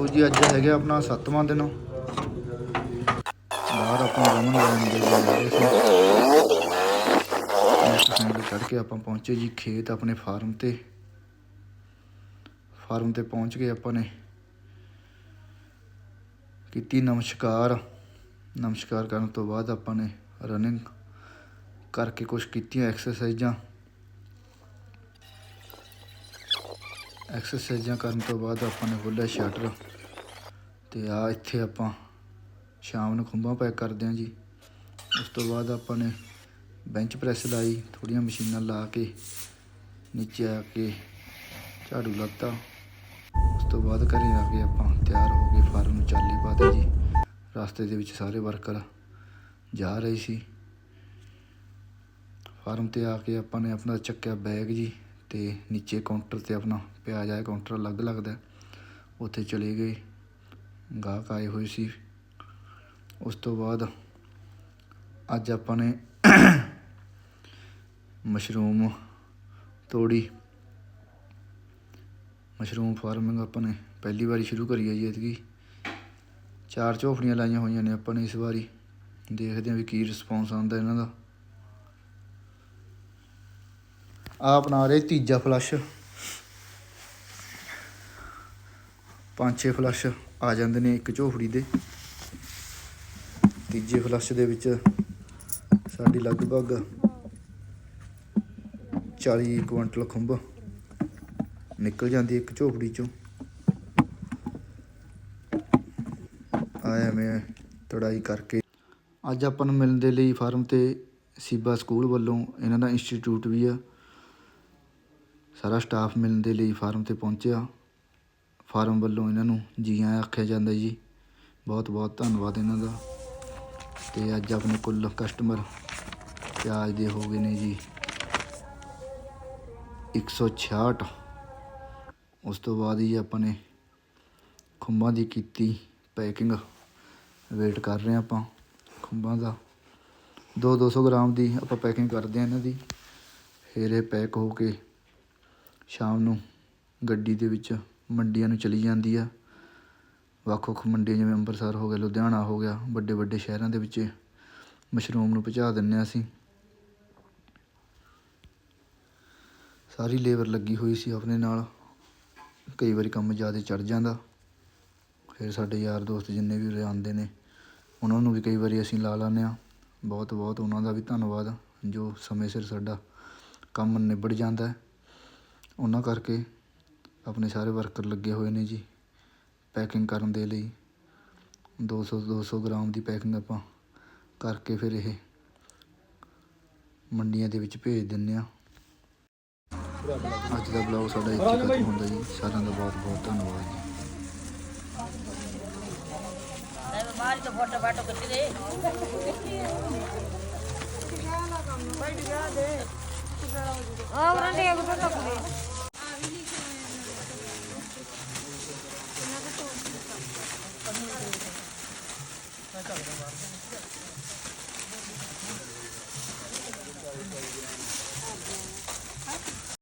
ਲਓ ਜੀ, ਅੱਜ ਹੈਗਾ ਆਪਣਾ 7ਵਾਂ ਦਿਨ। ਬਾਹਰ ਆਪਾਂ ਰਮਨ ਲੈਣ ਦੇ ਲਈ ਜਾ ਕੇ ਆਪਾਂ ਪਹੁੰਚੇ ਜੀ, ਖੇਤ ਆਪਣੇ ਫਾਰਮ ਤੇ। ਫਾਰਮ ਤੇ ਪਹੁੰਚ ਕੇ ਆਪਾਂ ਨੇ। ਕੀਤੀ ਨਮਸਕਾਰ। ਨਮਸਕਾਰ ਕਰਨ ਤੋਂ ਬਾਅਦ ਆਪਾਂ ਨੇ ਰਨਿੰਗ ਕਰਕੇ ਕੁਝ ਕੀਤੀਆਂ ਐਕਸਰਸਾਈਜ਼ਾਂ ਐਕਸਰਸਾਈਜ਼ਾਂ ਕਰਨ ਤੋਂ ਬਾਅਦ ਆਪਾਂ ਨੇ ਖੋਲ੍ਹਿਆ ਸ਼ਟਰ ਤੇ ਆ ਇੱਥੇ ਆਪਾਂ ਸ਼ਾਮ ਨੂੰ ਖੁੰਬਾਂ ਪੈਕ ਕਰਦੇ ਹਾਂ ਜੀ। ਉਸ ਤੋਂ ਬਾਅਦ ਆਪਾਂ ਨੇ ਬੈਂਚ ਪ੍ਰੈਸ ਲਾਈ ਥੋੜੀਆਂ ਮਸ਼ੀਨਾਂ ਲਾ ਕੇ, ਨੀਚੇ ਆ ਕੇ ਝਾੜੂ ਲਾਤਾ। ਉਸ ਤੋਂ ਬਾਅਦ ਘਰੇ ਆ ਕੇ ਆਪਾਂ ਤਿਆਰ ਹੋ ਕੇ ਫਾਰਮ ਨੂੰ ਚਾਲੀ ਪਾਤੇ ਜੀ। ਰਸਤੇ ਦੇ ਵਿੱਚ ਸਾਰੇ ਵਰਕਰ ਜਾ ਰਹੇ ਸੀ। ਫਾਰਮ ਤੇ ਆ ਕੇ ਆਪਾਂ ਨੇ ਆਪਣਾ ਚੱਕਿਆ ਬੈਗ ਜੀ। ਤੇ ਨੀਚੇ ਕਾਊਂਟਰ ਤੇ ਆਪਣਾ ਪਿਆ ਜਾਏ ਕਾਊਂਟਰ ਅਲੱਗ ਲੱਗਦਾ। ਉੱਥੇ ਚਲੇ ਗਏ। ਗਾਹਕ ਆਏ ਹੋਏ ਸੀ। ਉਸ ਤੋਂ ਬਾਅਦ ਅੱਜ ਆਪਾਂ ਨੇ ਮਸ਼ਰੂਮ ਤੋੜੀ। ਮਸ਼ਰੂਮ ਫਾਰਮਿੰਗ ਆਪਾਂ ਨੇ ਪਹਿਲੀ ਵਾਰੀ ਸ਼ੁਰੂ ਕਰੀ ਹੈ ਜੀ ਐਤਕੀ। ਚਾਰ ਝੋਪੜੀਆਂ ਲਾਈਆਂ ਹੋਈਆਂ ਨੇ ਆਪਾਂ ਨੇ ਇਸ ਵਾਰੀ। ਦੇਖਦੇ ਹਾਂ ਵੀ ਕੀ ਰਿਸਪੌਂਸ ਆਉਂਦਾ ਇਹਨਾਂ ਦਾ। ਆ ਬਣਾ ਰਹੇ ਤੀਜਾ ਫਲੱਸ਼ ਪੰਜ ਛੇ ਫਲੱਸ਼ ਆ ਜਾਂਦੇ ਨੇ ਇੱਕ ਝੋਪੜੀ ਦੇ। ਤੀਜੇ ਫਲੱਸ਼ ਦੇ ਵਿੱਚ ਸਾਡੀ ਲਗਭਗ 40 ਕੁਇੰਟਲ ਖੁੰਭ ਨਿਕਲ ਜਾਂਦੀ ਇੱਕ ਝੋਪੜੀ ਚੋਂ। ਆਇਆ ਮੈਂ ਤੜਾਈ ਕਰਕੇ। ਅੱਜ ਆਪਾਂ ਨੂੰ ਮਿਲਣ ਦੇ ਲਈ ਫਾਰਮ ਤੇ ਸੀਬਾ ਸਕੂਲ ਵੱਲੋਂ ਇਹਨਾਂ ਦਾ ਇੰਸਟੀਚਿਊਟ ਵੀ ਆ। ਸਾਰਾ ਸਟਾਫ ਮਿਲਣ ਦੇ ਲਈ ਫਾਰਮ ਤੇ ਪਹੁੰਚਿਆ। ਫਾਰਮ ਵੱਲੋਂ ਇਹਨਾਂ ਨੂੰ ਜੀ ਆਇਆਂ ਆਖਿਆ ਜਾਂਦਾ ਜੀ। ਬਹੁਤ ਬਹੁਤ ਧੰਨਵਾਦ ਇਹਨਾਂ ਦਾ। ਤੇ ਅੱਜ ਆਪਣੇ ਕੁੱਲ ਕਸਟਮਰ ਪਿਆਜ਼ ਦੇ ਹੋ ਗਏ ਨੇ ਜੀ। 166 ਉਸ ਤੋਂ ਬਾਅਦ ਹੀ ਆਪਾਂ ਨੇ ਖੁੰਬਾਂ ਦੀ ਕੀਤੀ ਪੈਕਿੰਗ ਵੇਟ ਕਰ ਰਹੇ ਹਾਂ ਆਪਾਂ ਖੁੰਬਾਂ ਦਾ। 2 200 ਗ੍ਰਾਮ ਦੀ ਆਪਾਂ ਪੈਕਿੰਗ ਕਰਦੇ ਹਾਂ ਇਹਨਾਂ ਦੀ। ਫਿਰ ਇਹ ਪੈਕ ਹੋ ਕੇ ਸ਼ਾਮ ਨੂੰ ਗੱਡੀ ਦੇ ਵਿੱਚ ਮੰਡੀਆਂ ਨੂੰ ਚਲੀ ਜਾਂਦੀ ਆ। ਵੱਖ ਵੱਖ ਮੰਡੀਆਂ ਜਿਵੇਂ ਅੰਮ੍ਰਿਤਸਰ ਹੋ ਗਿਆ, ਲੁਧਿਆਣਾ ਹੋ ਗਿਆ, ਵੱਡੇ ਵੱਡੇ ਸ਼ਹਿਰਾਂ ਦੇ ਵਿੱਚ ਮਸ਼ਰੂਮ ਨੂੰ ਪਹੁੰਚਾ ਦਿੰਦੇ ਹਾਂ ਅਸੀਂ। ਸਾਰੀ ਲੇਬਰ ਲੱਗੀ ਹੋਈ ਸੀ ਆਪਣੇ ਨਾਲ। ਕਈ ਵਾਰੀ ਕੰਮ ਜ਼ਿਆਦਾ ਚੜ ਜਾਂਦਾ। ਫਿਰ ਸਾਡੇ ਯਾਰ ਦੋਸਤ ਜਿੰਨੇ ਵੀ ਉਰੇ ਆਉਂਦੇ ਨੇ, ਉਹਨਾਂ ਨੂੰ ਵੀ ਕਈ ਵਾਰੀ ਅਸੀਂ ਲਾ ਲਾਉਂਦੇ ਹਾਂ। ਬਹੁਤ ਬਹੁਤ ਉਹਨਾਂ ਦਾ ਵੀ ਧੰਨਵਾਦ, ਜੋ ਸਮੇਂ ਸਿਰ ਸਾਡਾ ਕੰਮ ਨਿਬੜ ਜਾਂਦਾ ਹੈ। ਉਹਨਾਂ ਕਰਕੇ ਆਪਣੇ ਸਾਰੇ ਵਰਕਰ ਲੱਗੇ ਹੋਏ ਨੇ ਜੀ ਪੈਕਿੰਗ ਕਰਨ ਦੇ ਲਈ। ਦੋ ਸੌ ਦੋ ਸੌ ਗ੍ਰਾਮ ਦੀ ਪੈਕਿੰਗ ਆਪਾਂ ਕਰਕੇ ਫਿਰ ਇਹ ਮੰਡੀਆਂ ਦੇ ਵਿੱਚ ਭੇਜ ਦਿੰਦੇ ਆ ਅੱਜ ਦਾ ਬਲੌਗ ਸਾਡਾ ਇੱਥੇ ਖਤਮ ਹੁੰਦਾ ਜੀ। ਸਾਰਿਆਂ ਦਾ ਬਹੁਤ ਬਹੁਤ ਧੰਨਵਾਦ ਜੀ। ਬਾਹਰ ਤੋਂ ਫੋਟੋ ਫਾਟੋ ਖਿੱਚ ਦੇ ਆ ਬਰੰਡੇ ਆ ਫੋਟੋ